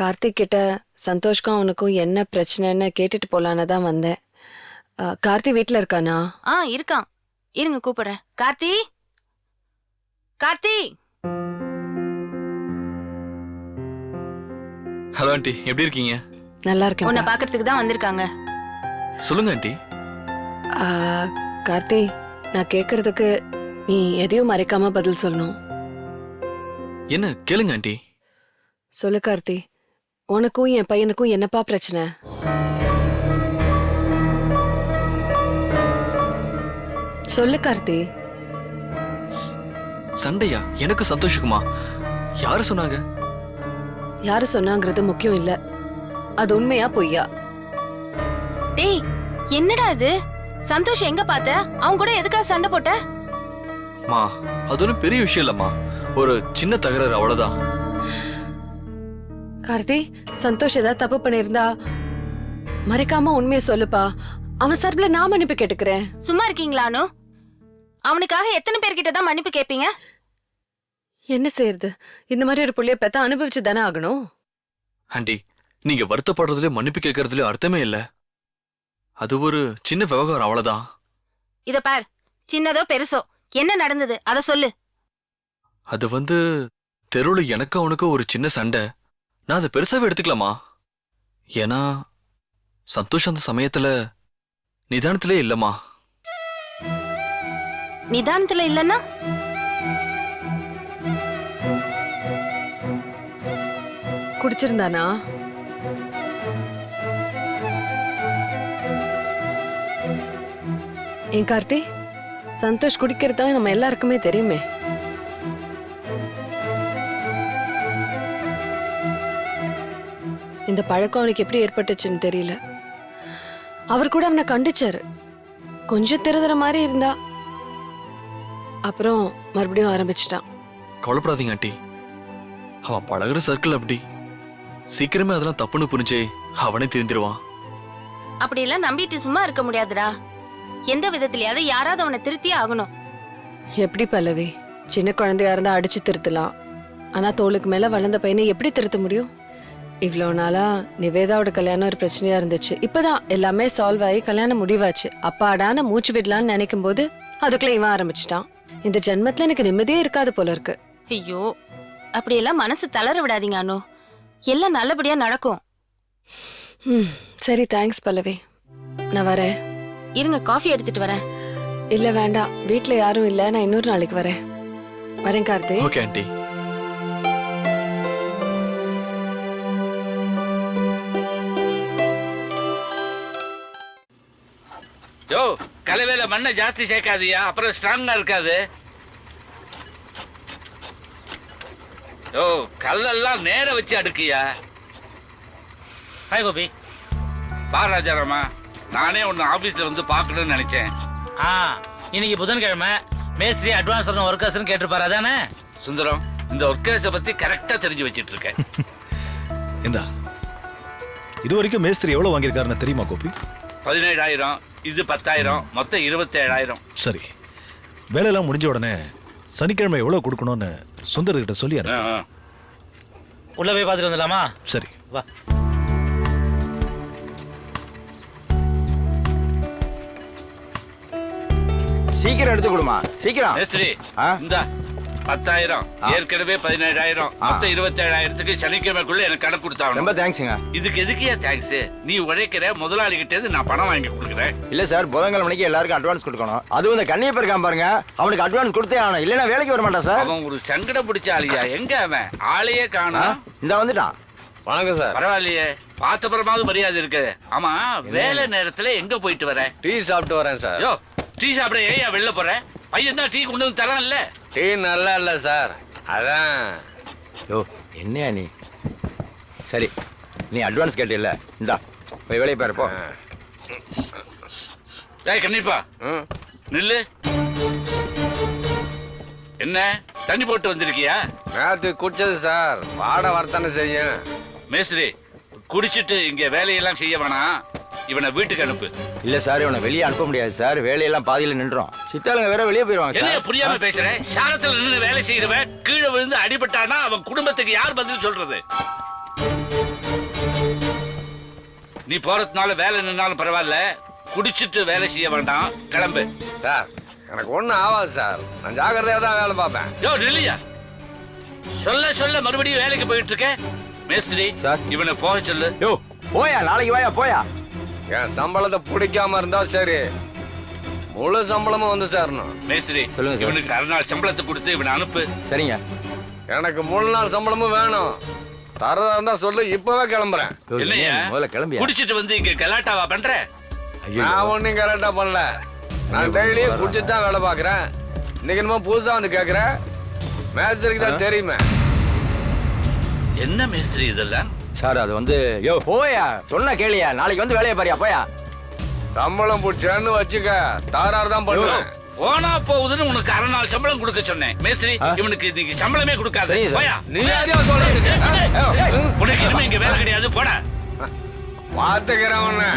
கார்த்திக் கிட்ட சந்தோஷ்க்கும் அவனுக்கும் என்ன பிரச்சனைன்னு கேட்டுட்டு போலான்னு தான் வந்தேன். கார்த்தி வீட்ல இருக்கானா? ஆ இருக்கான். இருங்க கூப்பிடுறேன். கார்த்தி? கார்த்தி? ஹலோ ஆண்டி எப்படி இருக்கீங்க? நல்லா உன்னை இருக்கேன் பாக்குறதுக்கு தான் வந்திருக்காங்க. சொல்லுங்க ஆண்டி கார்த்தி நான் கேக்குறதுக்கு நீ எதையும் மறைக்காம பதில் சொல்லணும். என்ன கேளுங்க ஆண்டி சொல்லு கார்த்தி. உனக்கும் என் பையனுக்கும் என்னப்பா பிரச்சனை? சொல்லு கார்த்தி. சண்டையா? எனக்கு சந்தோஷக்குமா? யாரு சொன்னாங்க? யாரு சொன்னாங்கிறது முக்கியம் இல்ல. அது உண்மையா பொய்யா? டேய் என்னடா இது? சந்தோஷ் எங்க பார்த்த? அவன் கூட எதுக்காக சண்டை போட்ட? மா அது ஒன்றும் பெரிய விஷயம் இல்லம்மா. ஒரு சின்ன தகராறு அவ்வளவுதான். கார்த்தி சந்தோஷ் ஏதாவது தப்பு பண்ணியிருந்தா மறைக்காம உண்மையை சொல்லுப்பா. அவன் சார்பில நான் மன்னிப்பு கேட்டுக்கிறேன். சும்மா இருக்கீங்களானு அவனுக்காக எத்தனை பேர்கிட்ட தான் மன்னிப்பு கேட்பீங்க? என்ன செய்யறது? இந்த மாதிரி ஒரு புள்ளைய பெத்த அனுபவிச்சு தானே ஆகணும்? ஆண்டி நீங்க வருத்தப்படுறதுலயும் மன்னிப்பு கேட்கறதுலயும் அர்த்தமே இல்ல. அது ஒரு சின்ன விவகாரம் அவ்வளவுதான். இத பார் சின்னதோ பெருசோ என்ன நடந்தது? அத சொல்லு. அது வந்து தெருவுல எனக்கு அவனுக்கு ஒரு சின்ன சண்டை. நான் அதை பெருசாவே எடுத்துக்கலாமா? ஏன்னா சந்தோஷ் அந்த சமயத்துல நிதானத்திலே இல்லம்மா. நிதானத்துல இல்லன்னா? குடிச்சிருந்தானா? ஏன் கார்த்தி சந்தோஷ் குடிக்கிறதா நம்ம எல்லாருக்குமே தெரியுமே. இந்த பழக்கம் அவனுக்கு எப்படி ஏற்பட்டுச்சுன்னு தெரியல. அவர் கூட அவனை கண்டிச்சாரு. கொஞ்சம் திருதுற மாதிரி இருந்தா. அப்புறம் மறுபடியும் ஆரம்பிச்சிட்டான். கவலைப்படாதீங்க ஆண்டி. அவன் பழகுற சர்க்கிள் அப்படி. சீக்கிரமே அதெல்லாம் தப்புன்னு புரிஞ்சே அவனே திருந்திருவான். அப்படியெல்லாம் நம்பிட்டு சும்மா இருக்க முடியாதுடா. எந்த விதத்திலயாவது யாராவது அவனை திருத்தியே ஆகணும். எப்படி பல்லவி? சின்ன குழந்தையா இருந்தா அடிச்சு திருத்தலாம். ஆனா தோளுக்கு மேல வளர்ந்த பையனை எப்படி திருத்த முடியும்? இவ்வளோ நாளா நிவேதாவோட கல்யாணம் ஒரு பிரச்சனையா இருந்துச்சு. இப்பதான் எல்லாமே சால்வ் ஆகி கல்யாணம் முடிவாச்சு. அப்பாடான மூச்சு விடலான்னு நினைக்கும் போது அதுக்குள்ள இவன் ஆரம்பிச்சிட்டான். இந்த ஜென்மத்துல எனக்கு நிம்மதியே இருக்காது போல இருக்கு. ஐயோ அப்படியெல்லாம் மனசு தளர விடாதீங்க அனு. எல்லாம் நல்லபடியா நடக்கும். ம் சரி தேங்க்ஸ் பல்லவி. நான் வரேன். இருங்க காஃபி எடுத்துட்டு வரேன். இல்ல வேண்டாம். வீட்ல யாரும் இல்ல. நான் இன்னொரு நாளைக்கு வரேன். வரேன் கார்த்தி. ஓகே ஆண்டி யோ கலவையில மண்ணை ஜாஸ்தி சேர்க்காதீயா. அப்புறம் ஸ்ட்ராங்கா இருக்காது. யோ கல்லெல்லாம் நேர வச்சு அடுக்கியா? ஹாய் கோபி. பா ராஜாராமா. நானே உன்னை ஆபீஸ்ல வந்து பார்க்கணும்னு நினைச்சேன். ஆ இன்னைக்கு புதன்கிழமை. மேஸ்திரி அட்வான்ஸ் பண்ண ஒர்க்கர்ஸ்னு கேட்டிருப்பாரு அதானே? சுந்தரம் இந்த ஒர்க்கர்ஸை பத்தி கரெக்டா தெரிஞ்சு வச்சிட்டு இருக்கேன் இந்தா இது வரைக்கும் மேஸ்திரி எவ்வளவு வாங்கியிருக்காருன்னு தெரியுமா கோபி? பதினேழாயிரம் இது பத்தாயிரம் மொத்தம் இருபத்தேழாயிரம். சரி. வேலையெல்லாம் முடிஞ்ச உடனே சனிக்கிழமை எவ்வளவு கொடுக்கணும்னு சுந்தரர்கிட்ட சொல்லி அனுப்பு. உள்ள போய் பார்த்துட்டு வந்துடலாமா? சரி. வா. சீக்கிரம் எடுத்து கொடுமா. சீக்கிரம். மேஸ்திரி ஆ? இந்த. பத்தாயிரம். ஏற்கனவே பதினேழாயிரம். மொத்தம் இருபத்தேழாயிரத்துக்கு சனிக்கிழமைக்குள்ள எனக்கு கணக்கு ரொம்ப கொடுத்தாங்க தேங்க்ஸுங்க இதுக்கு எதுக்கியா தேங்க்ஸ் நீ உழைக்கிற முதலாளி கிட்ட இருந்து நான் பணம் வாங்கி கொடுக்குறேன். இல்ல சார் புதன்கிழமைக்கு எல்லாருக்கும் அட்வான்ஸ் கொடுக்கணும். அதுவும் இந்த கண்ணியப்ப இருக்கான் பாருங்க அவனுக்கு அட்வான்ஸ் கொடுத்தே ஆகணும். இல்லைன்னா வேலைக்கு வர மாட்டான் சார். அவன் ஒரு சங்கடம் பிடிச்ச ஆளியா? எங்க அவன்? ஆளையே? காணும். இந்த வந்துட்டான். வணக்கம் சார். பரவாயில்லையே. பார்த்தப்புறமாவது மரியாதை இருக்கு. ஆமா வேலை நேரத்துல எங்க போயிட்டு வர? டீ சாப்பிட்டு வரேன் சார். யோ டீ சாப்பிட ஏயா வெளில போற? பையன் தான் டீ கொண்டு வந்து தரான்ல. டீ நல்லா இல்ல சார். அதான். யோ என்னையா நீ? சரி நீ அட்வான்ஸ் கேட்டில்ல. இந்தா போய் வேலையை பாரு போ. கண்டிப்பா ம். நில்லு. என்ன? தண்ணி போட்டு வந்திருக்கியா? நேற்று குடிச்சது சார். வாட வரத்தானே செய்யும். மேஸ்திரி குடிச்சிட்டு இங்க வேலையெல்லாம் செய்ய வேணாம் இவனை வீட்டுக்கு அனுப்பு. இல்ல சார் இவனை வெளியே அனுப்ப முடியாது சார். வேலையெல்லாம் பாதியில நின்றோம் சித்தாளுங்க வேற வெளியே போயிடுவாங்க என்ன சார். புரியாம பேசுறேன் சாரத்துல நின்று வேலை செய்யறவன் கீழே விழுந்து அடிபட்டானா அவன் குடும்பத்துக்கு யார் பதில் சொல்றது? நீ போறதுனால வேலை நின்னாலும் பரவாயில்ல. குடிச்சிட்டு வேலை செய்ய வேண்டாம். கிளம்பு. சார் எனக்கு ஒன்றும் ஆகாது சார். நான் ஜாக்கிரதையாக தான் வேலை பார்ப்பேன். யோ நில்லையா சொல்ல சொல்ல மறுபடியும் வேலைக்கு போயிட்டு இருக்க? மேஸ்திரி சார். இவனை போக சொல்லு. யோ போயா நாளைக்கு வாயா போயா. என் சம்பளத்தை பிடிக்காம இருந்தா சரி. முழு சம்பளமும் வந்து சேரணும். மேஸ்திரி சொல்லுங்க சார். இவனுக்கு அரை நாள் சம்பளத்தை கொடுத்து இவனை அனுப்பு. சரிங்க. எனக்கு மூணு நாள் சம்பளமும் வேணும். தரதா இருந்தா சொல்லு இப்பவே கிளம்புறேன். யோ, என்னையா? என்ன, முதல்ல கிளம்பியா? குடிச்சிட்டு வந்து இங்க கலாட்டாவா பண்ற? ஐயோ. நான் ஒன்றும் கரெக்டா பண்ணல. நான் டெய்லி குடிச்சிட்டு தான் வேலை பார்க்குறேன். இன்னைக்கு என்னமோ புதுசா வந்து கேட்குறேன் மேஸ்திரிக்கு தான் தெரியுமே. என்ன மேஸ்திரி இதெல்லாம்? சார் அது வந்து யோ போயா? சொன்ன கேளியா? நாளைக்கு வந்து வேலையை பாரியா போயா? சம்பளம் பிடிச்சேன்னு வச்சுக்க தாராறு தான் பண்ணுவேன் போனா போகுதுன்னு உனக்கு அரை நாள் சம்பளம் கொடுக்க சொன்னேன். மேஸ்திரி? இவனுக்கு இன்னைக்கு சம்பளமே கொடுக்காத. நீ உனக்கு இனிமே இங்க வேலை கிடையாது போடா. பார்த்துக்கிறேன் உன்னை.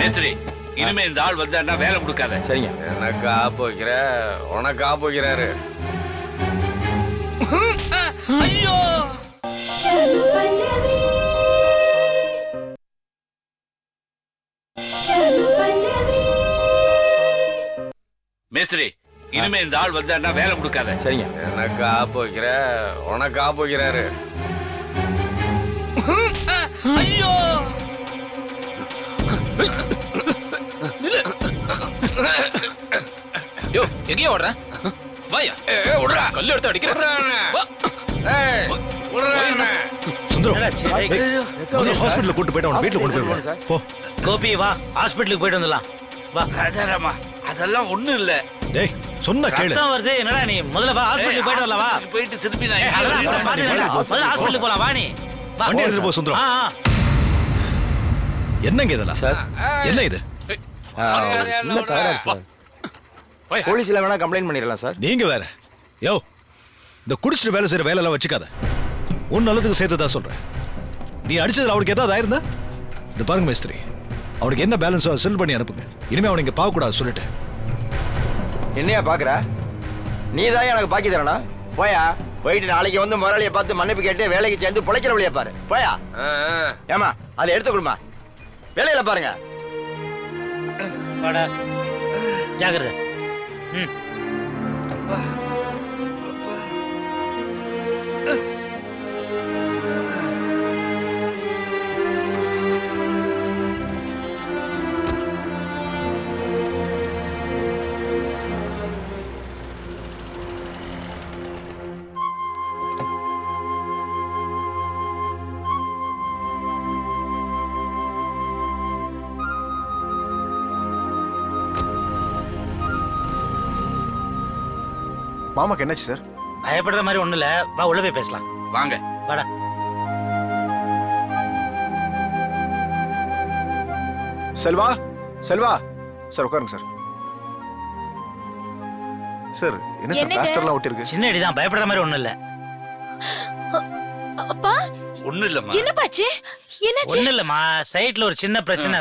மேஸ்திரி இனிமே இந்த ஆள் வந்தான்னா வேலை கொடுக்காத. சரிங்க. எனக்கு ஆப்பு வைக்கிற உனக்கு ஆப்பு வைக்கிறாரு. இனிமே இந்த ஆள் வந்தான்னா வேலை கொடுக்காத? சரிங்க. எனக்கு ஆப்பு வைக்கிற உனக்கு ஆப்பு வைக்கிறாரு. யோ எங்கேயோ ஓடுற? வாயா. விட்றா. கல்லு எடுத்து அடிக்கிறேன். சுந்தரம் ஹாஸ்பிட்டல் கூட்டு போயிட்டு வீட்டுல கொண்டு போயிடுவான் போ. கோபி வா. ஹாஸ்பிட்டலுக்கு போயிட்டு வந்துடலாம். வா. அதெல்லாம் ஒண்ணும் இல்ல. டேய் சொன்ன கேளு. ரத்தம் வருது. என்னடா நீ? முதல்ல வா ஹாஸ்பிட்டலுக்கு போயிட்டு வரலாம் வா. போயிட்டு திருப்பி நான். முதல்ல ஹாஸ்பிட்டலுக்கு போலாம் வா நீ. வா. வண்டி எடுத்துட்டு போ சுந்தரம். என்னங்க இதெல்லாம்? சார். என்ன இது? சின்ன தகராறு சார் போலீஸ்ல வேணா கம்ப்ளைண்ட் பண்ணிடலாம் சார். நீங்க வேற. யோ இந்த குடிச்சிட்டு வேலை செய்யற வேலை எல்லாம் வச்சுக்காத. உன் நல்லதுக்கு சேர்த்து தான் சொல்றேன். நீ அடிச்சதுல அவனுக்கு ஏதாவது ஆயிருந்தா? இந்த பாருங்க மேஸ்திரி. அவனுக்கு என்ன பேலன்ஸோ செல் பண்ணி அனுப்புங்க. இனிமே அவனை இங்க பார்க்க கூடாது சொல்லிட்டு. என்னையா பாக்குற? நீ தான் எனக்கு பாக்கி தரணும் போயா. போயிட்டு நாளைக்கு வந்து முதலாளியை பார்த்து மன்னிப்பு கேட்டு வேலைக்கு சேர்ந்து பிழைக்கிற வழியா பாரு. போயா. ஏமா அதை எடுத்து கொடுமா வேலையில பாருங்க. வாடா. ஜாக்கிரதை. ம். மாமாக்கு என்னாச்சு சார் பயப்படுற மாதிரி ஒண்ணும் இல்ல. வா உள்ள போய் பேசலாம். வாங்க. வாடா. செல்வா? செல்வா? சார் உட்காருங்க சார் சார் என்ன சார் என்னங்க? பிளாஸ்டர்லாம் ஒட்டிருக்கு சின்ன அடிதான் பயப்படுற மாதிரி ஒண்ணும் இல்ல. அப்பா? ஒண்ணும் இல்லம்மா. என்னப்பாச்சு என்னாச்சு? ஒண்ணும் இல்லம்மா. சைட்ல ஒரு சின்ன பிரச்சனை.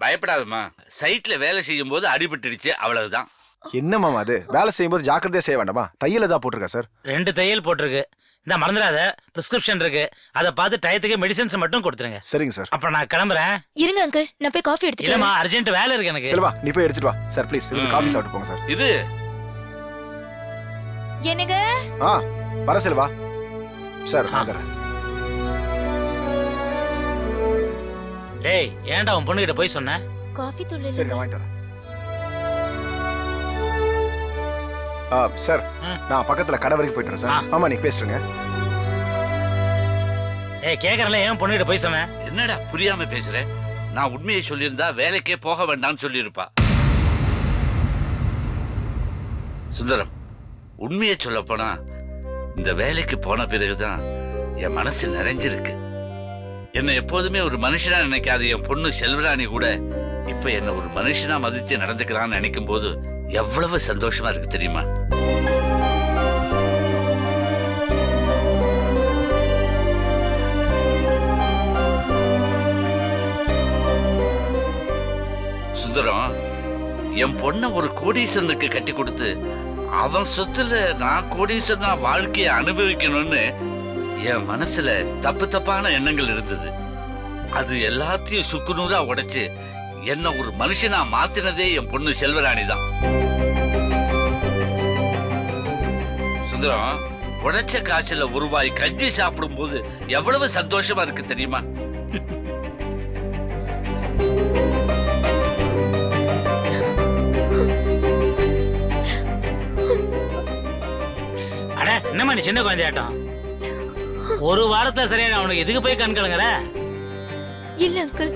பயப்படாதம்மா. சைட்ல வேலை செய்யும் போது அடிபட்டுடுச்சு அவ்வளவுதான். என்ன மாமா அது? வேலை செய்யும்போது ஜாக்கிரதையா செய்ய வேண்டாமா? தையல தான் போட்டிருக்கா சார் ரெண்டு தையல் போட்டிருக்கு. இந்த மறந்துடாத பிரிஸ்கிரிப்ஷன் இருக்கு. அதை பார்த்து டயத்துக்கு மெடிசன்ஸ் மட்டும் கொடுத்துருங்க. சரிங்க சார் அப்புறம் நான் கிளம்புறேன். இருங்க அங்கிள் நான் போய் காஃபி எடுத்துட்டு இல்லம்மா அர்ஜென்ட் வேலை இருக்கு எனக்கு. செல்வா நீ போய் எடுத்துட்டு வா. சார் ப்ளீஸ் இது. காஃபி சாப்பிட்டு போங்க சார் இது. என்னங்க? ஆ வர செல்வா. சார் வந்துடுறேன் டேய் ஏன்டா உன் பொண்ணுகிட்ட போய் சொன்ன? காஃபி தூள் சரி நான் வாங்கிட்டு வரேன். சார். நான் பக்கத்துல கடை வரைக்கும் போயிட்டு வரேன் சார். ஆமா நீ பேசுறேங்க ஏய் கேக்குறல ஏன் பொண்ணுகிட்ட போய் சொன்னேன் என்னடா புரியாம பேசுற? நான் உண்மையை சொல்லியிருந்தா வேலைக்கே போக வேண்டாம்னு சொல்லியிருப்பா. சுந்தரம் உண்மையை சொல்லப் போனா இந்த வேலைக்கு போன பிறகுதான் என் மனசு நிறைஞ்சிருக்கு. என்னை எப்போதுமே ஒரு மனுஷனா நினைக்காத என் பொண்ணு செல்வராணி கூட இப்ப என்ன ஒரு மனுஷனா மதிச்சு நடந்துக்கிறான்னு நினைக்கும் போது எவ்வளவு சந்தோஷமா இருக்கு தெரியுமா? சுந்தரம் என் பொண்ண ஒரு கோடீஸ்வரனுக்கு கட்டி கொடுத்து அவன் சொத்துல நான் கோடீஸ்வரனா வாழ்க்கையை அனுபவிக்கணும்னு என் மனசுல தப்பு தப்பான எண்ணங்கள் இருந்தது. அது எல்லாத்தையும் சுக்குநூறா உடைச்சு என்ன ஒரு மனுஷனா மாத்தினதே என் பொண்ணு செல்வராணி தான் சுந்தரம் உடைச்ச காசுல ஒரு வாய் கஞ்சி சாப்பிடும் போது எவ்வளவு சந்தோஷமா இருக்கு தெரியுமா? அட என்னம்மா நீ சின்ன குழந்தையாட்டம்? ஒரு வாரத்துல சரியான அவனுக்கு எதுக்கு போய் கண் கலங்குற? இல்ல அங்கிள்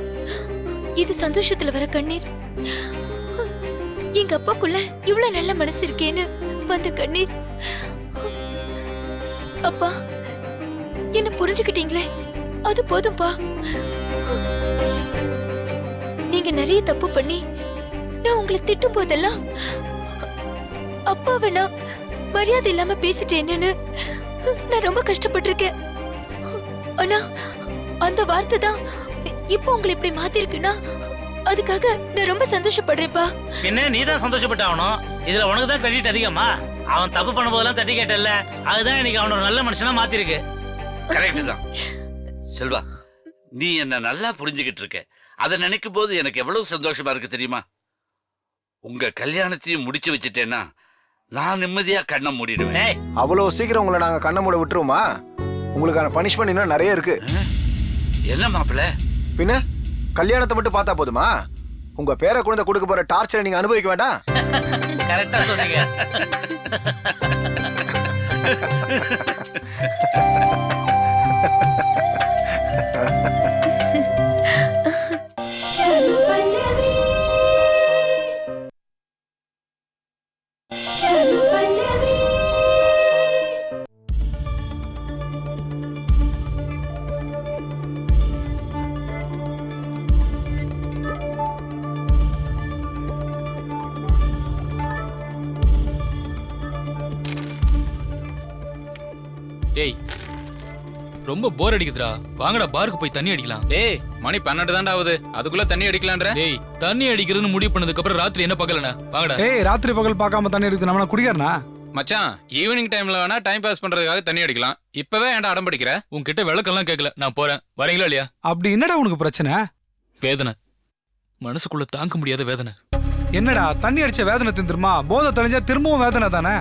இது சந்தோஷத்துல வர கண்ணீர். எங்க அப்பாக்குள்ள இவ்வளவு நல்ல மனசு இருக்கேன்னு வந்த கண்ணீர். அப்பா என்ன புரிஞ்சுக்கிட்டீங்களே? அது போதும்பா. நீங்க நிறைய தப்பு பண்ணி நான் உங்களை திட்டும் போதெல்லாம் அப்பாவை நான் மரியாதை இல்லாம பேசிட்டேன்னு நான் ரொம்ப கஷ்டப்பட்டிருக்கேன். ஆனா அந்த வார்த்தை தான் இப்போ உங்களை இப்படி மாத்திருக்குன்னா அதுக்காக நான் ரொம்ப சந்தோஷப்படுறேன்ப்பா பின்ன நீ தான் சந்தோஷப்பட்ட ஆகணும் இதுல உனக்கு தான் கிரெடிட் அதிகமா? அவன் தப்பு பண்ண போதெல்லாம் தட்டி கேட்டல அதுதான் இன்னைக்கு அவன ஒரு நல்ல மனுஷனா மாத்திருக்கு. கரெக்ட் தான். செல்வா நீ என்ன நல்லா புரிஞ்சுக்கிட்டு இருக்க. அதை நினைக்கும் போது எனக்கு எவ்வளவு சந்தோஷமா இருக்கு தெரியுமா? உங்க கல்யாணத்தையும் முடிச்சு வச்சுட்டேன்னா நான் நிம்மதியா கண்ணை மூடிடுவேன். அவ்வளவு சீக்கிரம் உங்களை நாங்க கண்ண மூட விட்டுருவோமா? உங்களுக்கான பனிஷ்மெண்ட் இன்னும் நிறைய இருக்கு. என்ன மாப்பிள்ள பின்ன கல்யாணத்தை மட்டும் பார்த்தா போதுமா? உங்க பேர குழந்தை கொடுக்க போற டார்ச்சரை நீங்க அனுபவிக்க வேண்டாம். கரெக்டா சொன்னீங்க. டேய் ரொம்ப போர் அடிக்குதுடா. வாங்கடா பாருக்கு போய் தண்ணி அடிக்கலாம். டேய் மணி பன்னெண்டு தாண்டா ஆகுது. அதுக்குள்ள தண்ணி அடிக்கலான்ற? டேய் தண்ணி அடிக்கிறதுன்னு முடிவு பண்ணதுக்கு அப்புறம் ராத்திரி என்ன பகலண்ணா வாங்கடா. ஏய் ராத்திரி பகல் பார்க்காம தண்ணி எடுத்து நம்ம குடிக்காரனா மச்சான் ஈவினிங் டைம்ல வேணா டைம் பாஸ் பண்றதுக்காக தண்ணி அடிக்கலாம். இப்பவே ஏன்டா அடம் படிக்கிற? உன்கிட்ட விளக்கெல்லாம் கேட்கல நான் போறேன். வரீங்களா இல்லையா? அப்படி என்னடா உனக்கு பிரச்சனை? வேதனை. மனசுக்குள்ள தாங்க முடியாத வேதனை. என்னடா தண்ணி அடிச்ச வேதனை திந்துருமா போதை தெளிஞ்சா திரும்பவும் வேதனை தானே?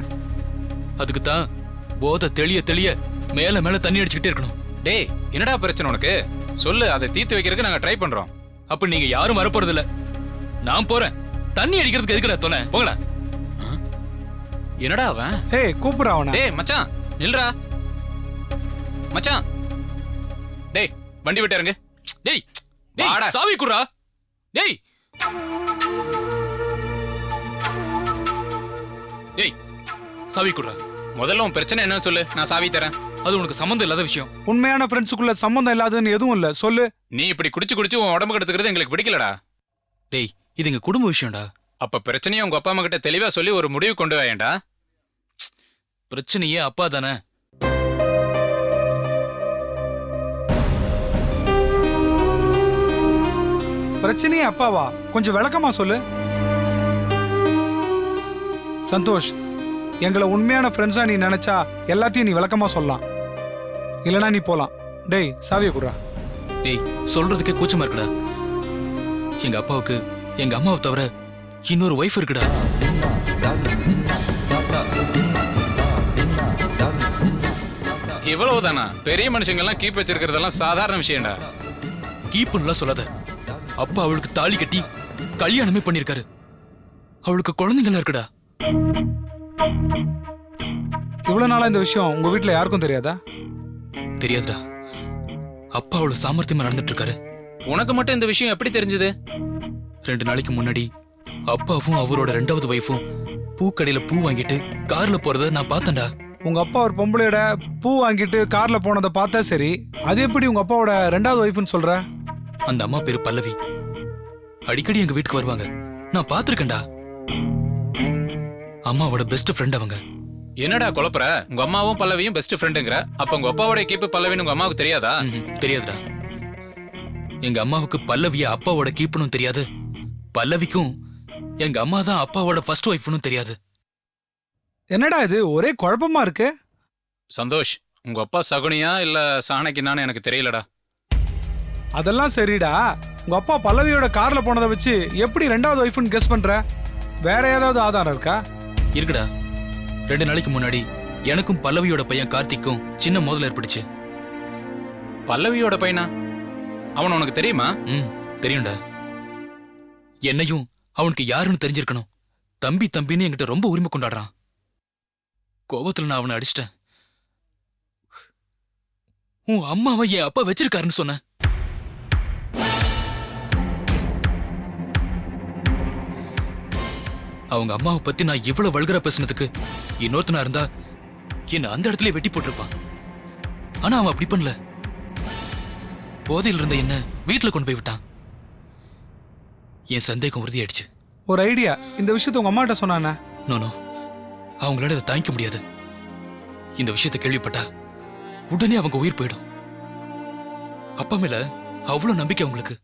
அதுக்கு தான் போதை தெளிய தெளிய மேல மேல தண்ணி அடிச்சுக்கிட்டே இருக்கணும். டேய் என்னடா பிரச்சனை உனக்கு? சொல்லு அதை தீர்த்து வைக்கிறதுக்கு நாங்க ட்ரை பண்றோம். அப்ப நீங்க யாரும் வரப்போறது இல்ல நான் போறேன். தண்ணி அடிக்கிறதுக்கு எதுக்குடா தொலை போங்கடா. என்னடா அவன்? ஏய் கூப்பிடுறா அவனை. டேய் மச்சான் நில்றா. மச்சான். டேய் வண்டி விட்டு இறங்கு. டேய் டேய். சாவி குடுறா. டேய். டேய் சாவி குடுறா. முதல்ல உன் பிரச்சனை என்னன்னு சொல்லு. நான் சாவி தரேன். அது உனக்கு சம்மந்தம் இல்லாத விஷயம். உண்மையான ஃப்ரெண்ட்ஸுக்குள்ள சம்மந்தம் இல்லாததுன்னு எதுவும் இல்ல. சொல்லு. நீ இப்படி குடிச்சு குடிச்சு உன் உடம்பு கெடுத்துக்கிறது எங்களுக்கு பிடிக்கலடா. டேய் இது எங்க குடும்ப விஷயம்டா. அப்ப பிரச்சனையை உங்க அப்பா அம்மா கிட்ட தெளிவா சொல்லி ஒரு முடிவு கொண்டு வாயேன்டா. பிரச்சனையே அப்பா தானே. பிரச்சனையே அப்பாவா? கொஞ்சம் விளக்கமா சொல்லு. சந்தோஷ் எங்களை உண்மையான ஃப்ரெண்ட்ஸா நீ நினைச்சா எல்லாத்தையும் நீ விளக்கமா சொல்லலாம். இல்லனா நீ போலாம். டேய் சாவியை குடுறா. டேய் சொல்றதுக்கே கூச்சமா இருக்குடா. எங்க அப்பாவுக்கு எங்க அம்மாவை தவிர இன்னொரு ஒய்ஃப் இருக்குடா. இவ்வளவுதானா? பெரிய மனுஷங்க எல்லாம் கீப் வச்சிருக்கிறதெல்லாம் சாதாரண விஷயம்டா. கீப்புன்னுலாம் சொல்லாத. அப்பா அவளுக்கு தாலி கட்டி கல்யாணமே பண்ணிருக்காரு அவளுக்கு குழந்தைங்களா இருக்குடா. இவ்வளவு நாளா இந்த விஷயம் உங்க வீட்ல யாருக்கும் தெரியாதா? தெரியாதுடா. அப்பா அவ்வளவு சாமர்த்தியமா நடந்துட்டு இருக்காரு உனக்கு மட்டும் இந்த விஷயம் எப்படி தெரிஞ்சது? ரெண்டு நாளைக்கு முன்னாடி அப்பாவும் அவரோட ரெண்டாவது ஒய்ஃபும் பூக்கடையில பூ வாங்கிட்டு கார்ல போறத நான் பார்த்தேன்டா. உங்க அப்பா ஒரு பொம்பளையோட பூ வாங்கிட்டு கார்ல போனதை பார்த்தா சரி. அது எப்படி உங்க அப்பாவோட ரெண்டாவது ஒய்ஃப்னு சொல்ற? அந்த அம்மா பேரு பல்லவி. அடிக்கடி எங்க வீட்டுக்கு வருவாங்க. நான் பார்த்திருக்கேன்டா. அம்மாவோட பெஸ்ட் ஃப்ரெண்ட் அவங்க. என்னடா குழப்பற? உங்க அம்மாவும் பல்லவியும் பெஸ்ட் ஃப்ரெண்டுங்கிற அப்ப உங்க அப்பாவோட கீப்பு பல்லவின்னு உங்க அம்மாவுக்கு தெரியாதா? தெரியாதுடா. எங்க அம்மாவுக்கு பல்லவிய அப்பாவோட கீப்பனும் தெரியாது. பல்லவிக்கும் எங்க அம்மா தான் அப்பாவோட ஃபர்ஸ்ட் ஒய்ஃப்னும் தெரியாது. என்னடா இது? ஒரே குழப்பமா இருக்கு? சந்தோஷ் உங்க அப்பா சகுனியா இல்ல சாணக்கினான்னு எனக்கு தெரியலடா. அதெல்லாம் சரிடா. உங்க அப்பா பல்லவியோட கார்ல போனதை வச்சு எப்படி ரெண்டாவது ஒய்ஃப்னு கெஸ் பண்ற? வேற ஏதாவது ஆதாரம் இருக்கா? இருக்குடா. ரெண்டு நாளைக்கு முன்னாடி எனக்கும் பல்லவியோட பையன் கார்த்திக்கும் சின்ன மோதல் ஏற்பட்டுச்சு. பல்லவியோட பையனா? அவன் உனக்கு தெரியுமா? ம் தெரியும்டா. என்னையும் அவனுக்கு யாருன்னு தெரிஞ்சிருக்கணும். தம்பி தம்பின்னு என்கிட்ட ரொம்ப உரிமை கொண்டாடுறான். கோபத்துல நான் அவனை அடிச்சிட்டேன். உன் அம்மாவை என் அப்பா வச்சிருக்காருன்னு சொன்னேன். அவங்க அம்மாவை பத்தி நான் இவ்வளவு வல்கரா பேசினதுக்கு இன்னொருத்தனா இருந்தா என்ன அந்த இடத்துல வெட்டி போட்டிருப்பான். ஆனா அவன் அப்படி பண்ணல. போதையில் இருந்த என்ன வீட்டுல கொண்டு போய் விட்டான். என் சந்தேகம் உறுதியாயிடுச்சு. ஒரு ஐடியா. இந்த விஷயத்த உங்க அம்மாட்ட சொன்னானே நோ நோ அவங்களால இதை தாங்கிக்க முடியாது. இந்த விஷயத்தை கேள்விப்பட்டா உடனே அவங்க உயிர் போயிடும். அப்பா மேல அவ்வளவு நம்பிக்கை அவங்களுக்கு.